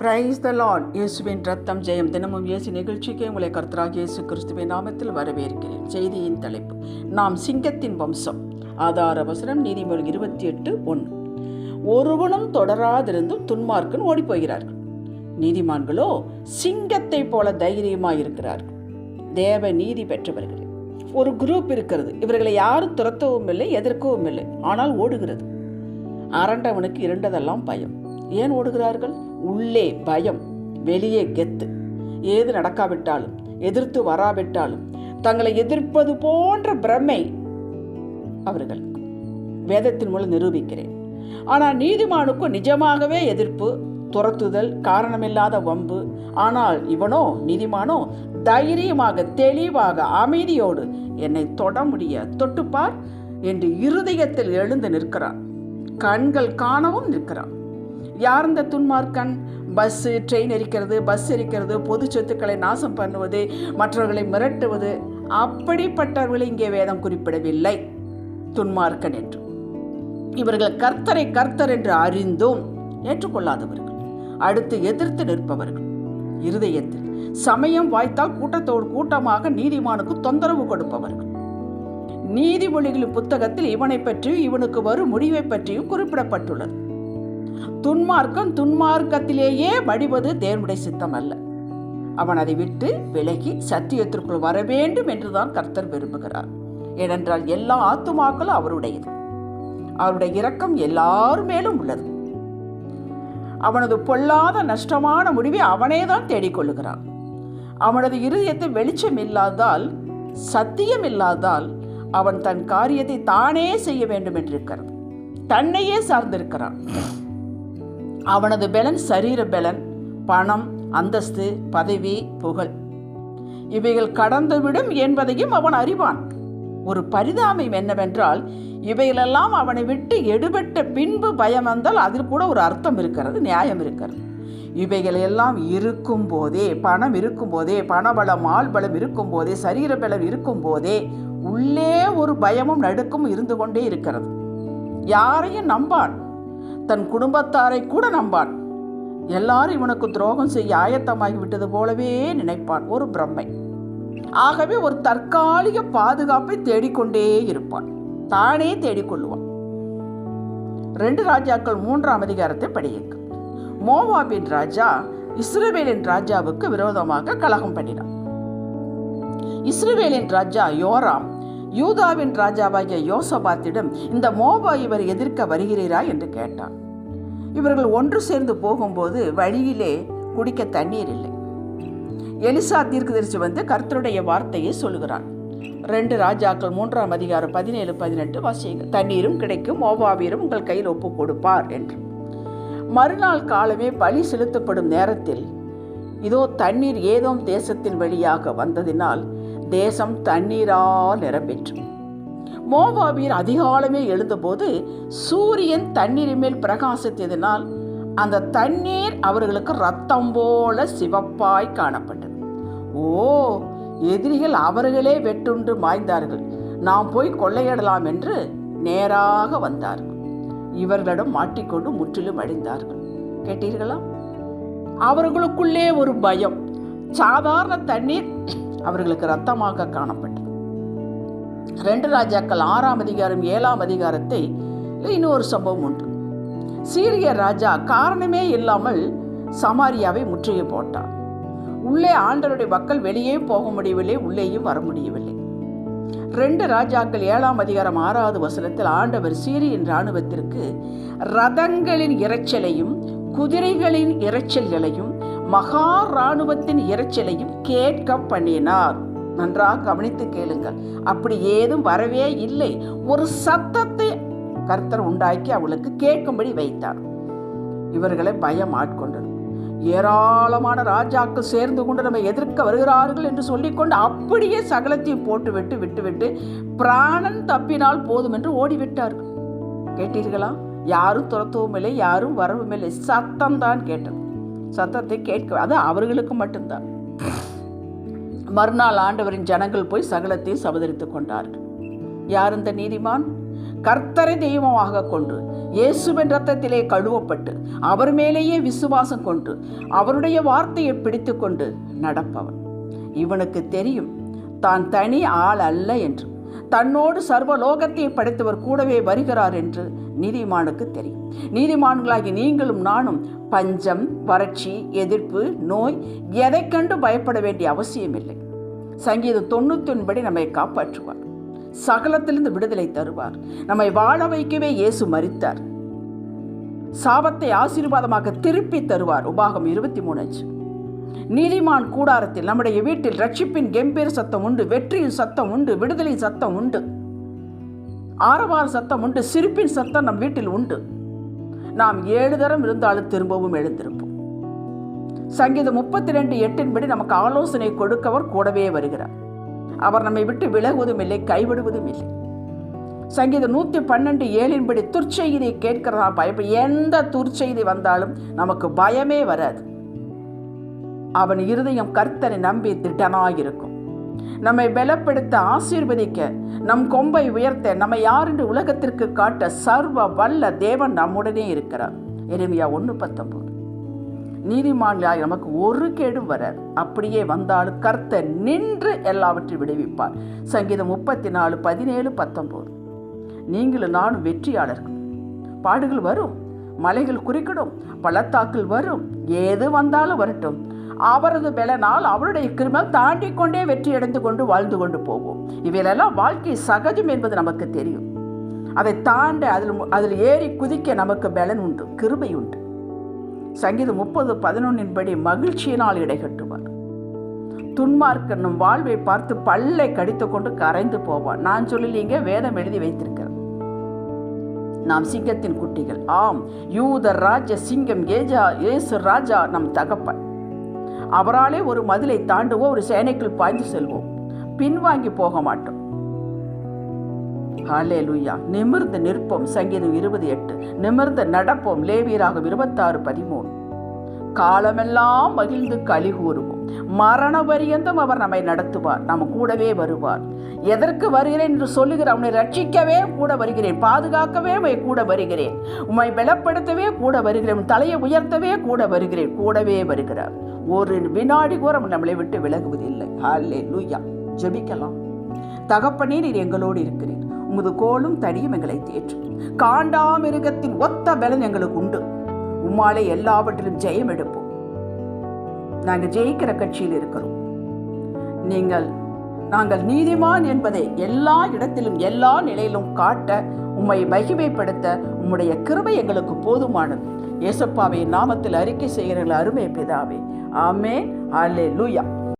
Praise the Lord இயேசுவின் ரத்தம் ஜெயம். தினமும் இயேசு நிகழ்ச்சிக்கு உங்களை கர்த்தராக இயேசு கிறிஸ்துவின் நாமத்தில் வரவேற்கிறேன். செய்தியின் தலைப்பு நாம் சிங்கத்தின் வம்சம். ஆதார வசனம் நீதிமொழி இருபத்தி எட்டு ஒன்று. ஒருவனும் தொடராதிருந்தும் துன்மார்க்கன் ஓடிப்போகிறார்கள். நீதிமான்களோ சிங்கத்தை போல தைரியமாக இருக்கிறார்கள் தேவ நீதி பெற்றவர்கள் ஒரு குரூப் இருக்கிறது. இவர்களை யாரும் துரத்தவும் இல்லை எதிர்க்கவும் இல்லை ஆனால் ஓடுகிறது. அரண்டவனுக்கு இரண்டதெல்லாம் பயம். ஏன் ஓடுகிறார்கள்? உள்ளே பயம் வெளியே கெத்து. ஏது நடக்காவிட்டாலும் எதிர்த்து வராவிட்டாலும் தங்களை எதிர்ப்பது போன்ற பிரமை அவர்கள். வேதத்தின் மூலம் நிரூபிக்கிறேன். ஆனால் நீதிமானுக்கும் நிஜமாகவே எதிர்ப்பு துரத்துதல் காரணமில்லாத வம்பு. ஆனால் இவனோ நீதிமானோ தைரியமாக தெளிவாக அமைதியோடு என்னை தொட முடிய தொட்டுப்பார் என்று இருதயத்தில் எழுந்து நிற்கிறான் கண்கள் காணவும் நிற்கிறான் யார் இந்த துன்மார்க்கன்? பஸ்ஸு ட்ரெயின் எரிக்கிறது பஸ் எரிக்கிறது பொது சொத்துக்களை நாசம் பண்ணுவது மற்றவர்களை மிரட்டுவது அப்படிப்பட்டவர்களை இங்கே வேதம் குறிப்பிடவில்லை. துன்மார்க்கன் என்று. இவர்கள் கர்த்தரை கர்த்தர் என்று அறிந்தும் ஏற்றுக்கொள்ளாதவர்கள். அடுத்து எதிர்த்து நிற்பவர்கள். இருதயத்தில் சமயம் வாய்த்தால் கூட்டத்தோடு கூட்டமாக நீதிமானுக்கு தொந்தரவு கொடுப்பவர்கள். நீதிமொழிகளின் புத்தகத்தில் இவனை பற்றியும் இவனுக்கு வரும் முடிவை பற்றியும் குறிப்பிடப்பட்டுள்ளது. துன்மார்க்கம் துன்மார்க்கத்திலேயே வடிவது தேவனுடைய சித்தம் அல்ல. அவன் அதை விட்டு விலகி சத்தியத்திற்குள் வர வேண்டும் என்றுதான் கர்த்தர் விரும்புகிறார். ஏனென்றால் எல்லா ஆத்துமாக்களும் அவருடையது. அவருடைய இரக்கம் எல்லார் மேலும் உள்ளது. அவனது பொல்லாத நஷ்டமான முடிவை அவனே தான் தேடிக்கொள்ளுகிறான். அவனது இருதயத்தை வெளிச்சம் இல்லாதால் சத்தியம் இல்லாதால் அவன் தன் காரியத்தை தானே செய்ய வேண்டும் என்றிருக்கிறது. தன்னையே சார்ந்திருக்கிறான். அவனது பலன் சரீர பலன் பணம் அந்தஸ்து பதவி புகழ். இவைகள் கடந்துவிடும் என்பதையும் அவன் அறிவான். ஒரு பரிதாபம் என்னவென்றால் இவைகளெல்லாம் அவனை விட்டு எடுபட்ட பின்பு பயம் வந்தால் அதில் கூட ஒரு அர்த்தம் இருக்கிறது நியாயம் இருக்கிறது. இவைகள் எல்லாம் இருக்கும் போதே பணம் இருக்கும் போதே பணபலம் ஆள்பலம் இருக்கும் போதே சரீர பலம் இருக்கும் போதே உள்ளே ஒரு பயமும் நடுக்கமும் இருந்து கொண்டே இருக்கிறது. யாரையும் நம்பான். தன் குடும்பத்தாரை கூட நம்பான். எல்லாரும் இவனுக்கு துரோகம் செய்ய ஆயத்தமாகி விட்டது போலவே நினைப்பான் ஒரு பிரம்மை. ஆகவே ஒரு தற்காலிக பாதுகாப்பை தேடிக்கொண்டே இருப்பான். தானே தேடிக்கொள்ளுவான். ரெண்டு ராஜாக்கள் மூன்றாம் அதிகாரத்தை படியுங்க. மோவாபின் ராஜா இஸ்ரேவேலின் ராஜாவுக்கு விரோதமாக கலகம் பண்ணினான். இஸ்ரேவேலின் ராஜா யோராம் யூதாவின் ராஜாவாகிய யோசபாத்திடம் இந்த மோபா இவர் எதிர்க்க வருகிறீரா? என்று கேட்டான். இவர்கள் ஒன்று சேர்ந்து போகும்போது வழியிலே குடிக்க தண்ணீர் இல்லை. எலிசா தீர்க்கதரிசி வந்து கர்த்தருடைய வார்த்தையை சொல்லுகிறான். ரெண்டு ராஜாக்கள் மூன்றாம் அதிகாரம் பதினேழு பதினெட்டு வாசிங்க தண்ணீரும் கிடைக்கும் மோபாவீரும் உங்கள் கையில் ஒப்பு கொடுப்பார் என்று. மறுநாள் காலமே பலி செலுத்தப்படும் நேரத்தில் இதோ தண்ணீர் ஏதோ தேசத்தின் வழியாக வந்ததினால் தேசம் தண்ணீரால் நிரம்பிற்று. மோவாபியர் அதிகாலமே எழுந்தபோது சூரியன் தண்ணீரின் மேல் பிரகாசித்ததினால் அந்த தண்ணீர் அவர்களுக்கு ரத்தம் போல சிவப்பாய் காணப்பட்டது. ஓ எதிரிகள் அவர்களே வெட்டுண்டு மாய்ந்தார்கள். நாம் போய் கொள்ளையிடலாம் என்று நேராக வந்தார்கள். இவர்களிடம் மாட்டிக்கொண்டு முற்றிலும் அடைந்தார்கள் கேட்டீர்களா? அவர்களுக்குள்ளே ஒரு பயம். சாதாரண தண்ணீர் அவர்களுக்கு ரத்தமாக காணப்பட்டது. ரெண்டு ராஜாக்கள் ஆறாம் அதிகாரம் ஏழாம் அதிகாரத்தை இன்னொரு சம்பவம் உண்டு. சீரிய ராஜா காரணமே இல்லாமல் சமாரியாவை முற்றுகை போட்டார். உள்ளே ஆண்டருடைய மக்கள் வெளியே போக முடியவில்லை உள்ளேயும் வர முடியவில்லை. ரெண்டு ராஜாக்கள் ஏழாம் அதிகாரம் ஆறாவது வசனத்தில் ஆண்டவர் சீரியின் இராணுவத்திற்கு ரதங்களின் இரைச்சலையும் குதிரைகளின் இரைச்சல்களையும் மகா இராணுவத்தின் இரைச்சலையும் கேட்க பண்ணினார். நன்றாக கவனித்து கேளுங்கள். அப்படி ஏதும் வரவே இல்லை. ஒரு சத்தத்தை கர்த்தர் உண்டாக்கி அவளுக்கு கேட்கும்படி வைத்தார். இவர்களை பயம் ஆட்கொண்டது. ஏராளமான ராஜாக்கள் சேர்ந்து கொண்டு நம்ம எதிர்க்க வருகிறார்கள் என்று சொல்லிக்கொண்டு அப்படியே சகலத்தையும் போட்டுவிட்டு விட்டுவிட்டு பிராணன் தப்பினால் போதும் என்று ஓடிவிட்டார்கள். கேட்டீர்களா? யாரும் துரத்தவும் இல்லை யாரும் வரவும் இல்லை சத்தம் தான் கேட்டது. சத்தத்தை கேட்க அது அவர்களுக்கு மட்டும்தான். மறுநாள் ஆண்டவரின் ஜனங்கள் போய் சகலத்தை சபதரித்து கொண்டார்கள். யார் இந்த நீதிமான்? கர்த்தரை தெய்வமாக கொண்டு இயேசுவின் ரத்தத்திலே கழுவப்பட்டு அவர் மேலேயே விசுவாசம் கொண்டு அவருடைய வார்த்தையை பிடித்துக்கொண்டு நடப்பவன். இவனுக்கு தெரியும் தான் தனி ஆள் அல்ல என்று. தன்னோடு சர்வலோகத்தை படைத்தவர் கூடவே வருகிறார் என்று நீதிமானுக்கு தெரியும். நீதிமான்களாகி நீங்களும் நானும் பஞ்சம் வறட்சி எதிர்ப்பு நோய் எதை கண்டு பயப்பட வேண்டிய அவசியமில்லை. சங்கீதம் தொண்ணூத்தொன்படி நம்மை காப்பாற்றுவார். சகலத்திலிருந்து விடுதலை தருவார். நம்மை வாழ வைக்கவே இயேசு மரித்தார். சாபத்தை ஆசீர்வாதமாக திருப்பி தருவார். உபாகம் இருபத்தி மூணு அஞ்சு. நீதிமான் கூடாரத்தில் நம்முடைய வீட்டில் ரட்சிப்பின் கம்பீர் சத்தம் உண்டு வெற்றியின் சத்தம் உண்டு விடுதலை சத்தம் உண்டு. ஆரவார சத்தம் உண்டு சிரிப்பின் சத்தம் நம் வீட்டில் உண்டு. நாம் ஏழு தரம் இருந்தாலும் திரும்பவும் எழுந்திருப்போம் சங்கீதம் முப்பத்தி ரெண்டு எட்டின்படி நமக்கு ஆலோசனை கொடுக்கவர் கூடவே வருகிறார். அவர் நம்மை விட்டு விலகுவதும் இல்லை கைவிடுவதும் இல்லை. சங்கீதம் நூற்றி பன்னெண்டு ஏழின்படி துர்ச்செய்தியை கேட்கிறதா பயப்ப எந்த துர்ச்செய்தி வந்தாலும் நமக்கு பயமே வராது. அவன் இருதயம் கர்த்தனை நம்பி திட்டனாயிருக்கும். நம்மை பலப்படுத்த ஆசீர்வதிக்க நம் கொம்பை உயர்த்த நம்மை யார் என்று உலகத்திற்கு காட்ட சர்வ வல்ல தேவன் நம்முடனே இருக்கிறார். எளிமையா ஒன்று பத்தொம்போது. நீதிமான்களாய் நமக்கு ஒரு கேடும் வராது அப்படியே வந்தாலும் கர்த்த நின்று எல்லாவற்றையும் விடுவிப்பார். சங்கீதம் முப்பத்தி நாலு பதினேழு பத்தொம்போது. நீங்களும் நானும் வெற்றியாளர்கள். பாடுகள் வரும். மலைகள் குறிக்கிடும் பள்ளத்தாக்கில் வரும் ஏது வந்தாலும் வரட்டும். அவரது பலனால் அவருடைய கிருமல் தாண்டி கொண்டே வெற்றி அடைந்து கொண்டு வாழ்ந்து கொண்டு போவோம். இவையெல்லாம் வாழ்க்கை சகஜம் என்பது நமக்கு தெரியும். அதை தாண்ட அதில் அதில் ஏறி குதிக்க நமக்கு பலன் உண்டு கிருபை உண்டு. சங்கீதம் முப்பது பதினொன்னின் படி மகிழ்ச்சியினால் இடைகட்டுவார். துன்மார்க்கனும் வாழ்வை பார்த்து பல்லை கடித்து கொண்டு கரைந்து போவான் நான் சொல்லலீங்க வேதம் எழுதி வைத்திருக்கிறேன் நாம் சிங்கத்தின் குட்டிகள். ஆம் யூத ராஜ சிங்கம் ஏஜா ஏசு ராஜா நம் தகப்பன். அவராலே ஒரு மதிலை தாண்டுவோம் ஒரு சேனைக்குள் பாய்ந்து செல்வோம். பின்வாங்கி போக மாட்டோம். ஹாலே லூயா நிமிர்ந்து நிற்போம் சங்கீதம் இருபது எட்டு. நிமிர்ந்து நடப்போம் லேவியராக இருபத்தாறு பதிமூணு. காலமெல்லாம் மகிழ்ந்து களி மரண பரியந்தம் அவர் நம்மை நடத்துவார். நம்ம கூடவே வருவார். எதற்கு வருகிறேன் என்று சொல்லுகிற அவனை ரட்சிக்கவே கூட வருகிறேன். பாதுகாக்கவே கூட வருகிறேன். உம்மை பலப்படுத்தவே கூட வருகிறேன். தலையை உயர்த்தவே கூட வருகிறேன். கூடவே வருகிறார். ஒரு வினாடி கூட நம்மளை விட்டு விலகுவதில்லை. ஹாலே லூயா ஜெபிக்கலாம். தகப்பனே நீர் எங்களோடு இருக்கிறீர். உமது கோலும் தடியும் எங்களை தேற்றும். காண்டாமிருகத்தின் ஒத்த பலன் எங்களுக்கு உண்டு. உம்மாலே எல்லாவற்றிலும் ஜெயம் எடுப்போம். நாங்கள் ஜெயிக்கிற கட்சியில் இருக்கிறோம். நீங்கள் நாங்கள் நீதிமான் என்பதை எல்லா இடத்திலும் எல்லா நிலையிலும் காட்ட உம்மை மகிமைப்படுத்த உம்முடைய கிருபை எங்களுக்கு போதுமானது. இயேசப்பாவை நாமத்தில் அறிக்கை செய்கிற அருமை பிதாவே. ஆமே அல்லே லூயா